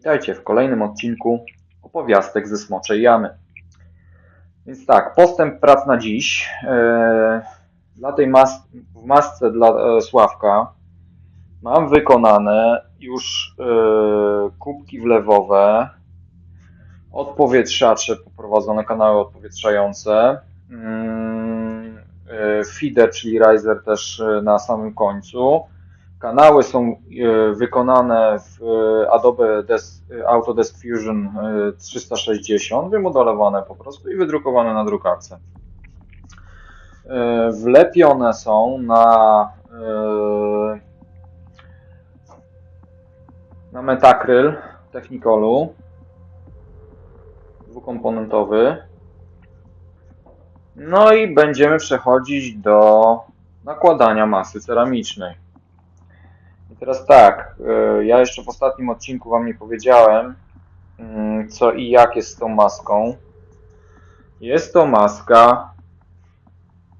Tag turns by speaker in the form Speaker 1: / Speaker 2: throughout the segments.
Speaker 1: Witajcie w kolejnym odcinku opowiastek ze Smoczej Jamy. Więc tak, postęp prac na dziś. E, Dla tej mas w masce dla e, Sławka mam wykonane już e, kubki wlewowe, odpowietrzacze, poprowadzone kanały odpowietrzające, mm, feeder, czyli riser też na samym końcu. Kanały są e, wykonane w e, Adobe Des, Autodesk Fusion e, 360, wymodelowane po prostu i wydrukowane na drukarce. E, Wlepione są na, e, na metakryl Technicolu dwukomponentowy. No i będziemy przechodzić do nakładania masy ceramicznej. Teraz tak, y, ja jeszcze w ostatnim odcinku Wam nie powiedziałem, mm, co i jak jest z tą maską. Jest to maska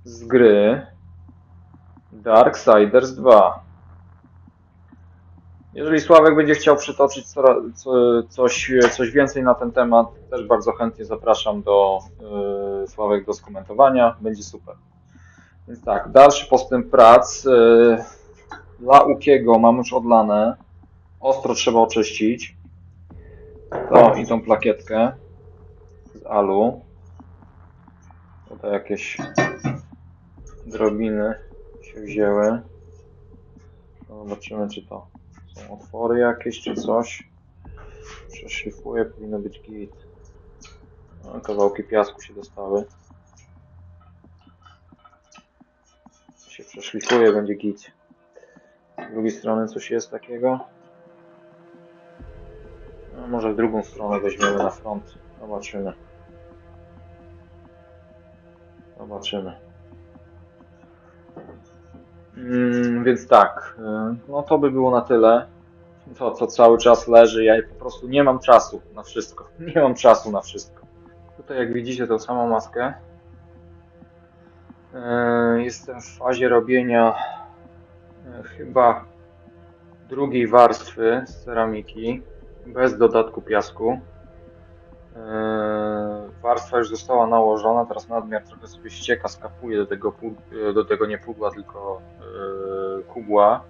Speaker 1: z gry Darksiders 2. Jeżeli Sławek będzie chciał przytoczyć co, co, coś, coś więcej na ten temat, też bardzo chętnie zapraszam do y, Sławek do skomentowania. Będzie super. Więc tak, dalszy postęp prac. y, dla Ukiego mam już odlane. Ostro trzeba oczyścić. To i tą plakietkę z alu. Tutaj jakieś drobiny się wzięły. No, Zobaczymy, czy to są otwory jakieś, czy coś. Przeszlifuję, powinno być git. No, kawałki piasku się dostały. Się przeszlifuje, będzie git. Z drugiej strony coś jest takiego. No, może w drugą stronę weźmiemy na front. Zobaczymy. Zobaczymy. Mm, więc tak, y, no to by było na tyle. To, co cały czas leży, ja po prostu nie mam czasu na wszystko. Nie mam czasu na wszystko. Tutaj jak widzicie tą samą maskę. Y, Jestem w fazie robienia chyba drugiej warstwy z ceramiki bez dodatku piasku. E, Warstwa już została nałożona, teraz nadmiar trochę sobie ścieka, skapuje do tego, e, do tego nie pudła, tylko e, kubła.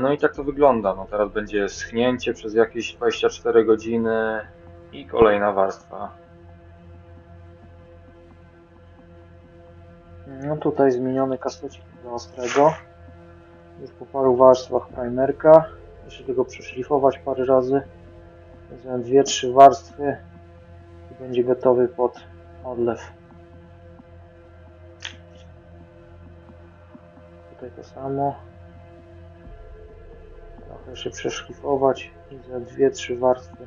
Speaker 1: No i tak to wygląda. No teraz będzie schnięcie przez jakieś 24 godziny i kolejna warstwa. No tutaj zmieniony kasecik do ostrego. Już po paru warstwach primerka. Jeszcze tego przeszlifować parę razy. Wezmę dwie, trzy warstwy i będzie gotowy pod odlew. Tutaj to samo. Trochę jeszcze przeszlifować i za dwie, trzy warstwy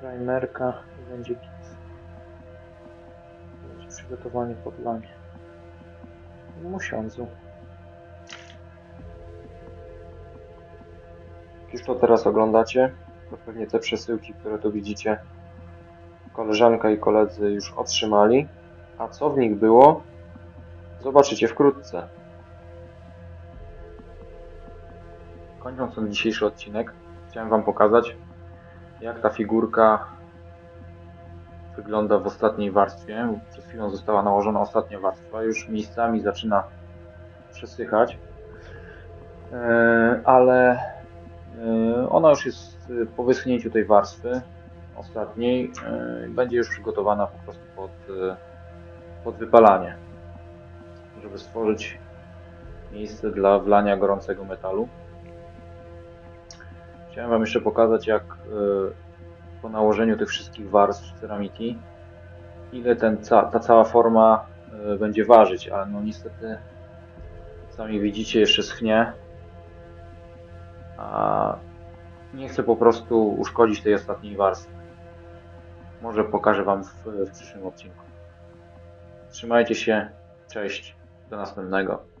Speaker 1: primerka i będzie git. Będzie przygotowanie pod lanie. Miesiącu. Już to teraz oglądacie, to pewnie te przesyłki, które tu widzicie, koleżanka i koledzy już otrzymali. A co w nich było, zobaczycie wkrótce. Kończąc ten dzisiejszy odcinek, chciałem Wam pokazać, jak ta figurka wygląda w ostatniej warstwie. Przed chwilą została nałożona ostatnia warstwa, już miejscami zaczyna przesychać, E, ale e, ona już jest e, po wyschnięciu tej warstwy ostatniej, będzie już przygotowana po prostu pod, pod wypalanie, żeby stworzyć miejsce dla wlania gorącego metalu. Chciałem Wam jeszcze pokazać, jak po nałożeniu tych wszystkich warstw ceramiki, ile ten, ta cała forma e, będzie ważyć, ale no niestety sami widzicie jeszcze schnie, a nie chcę po prostu uszkodzić tej ostatniej warstwy. Może pokażę Wam w, w przyszłym odcinku. Trzymajcie się, cześć, do następnego.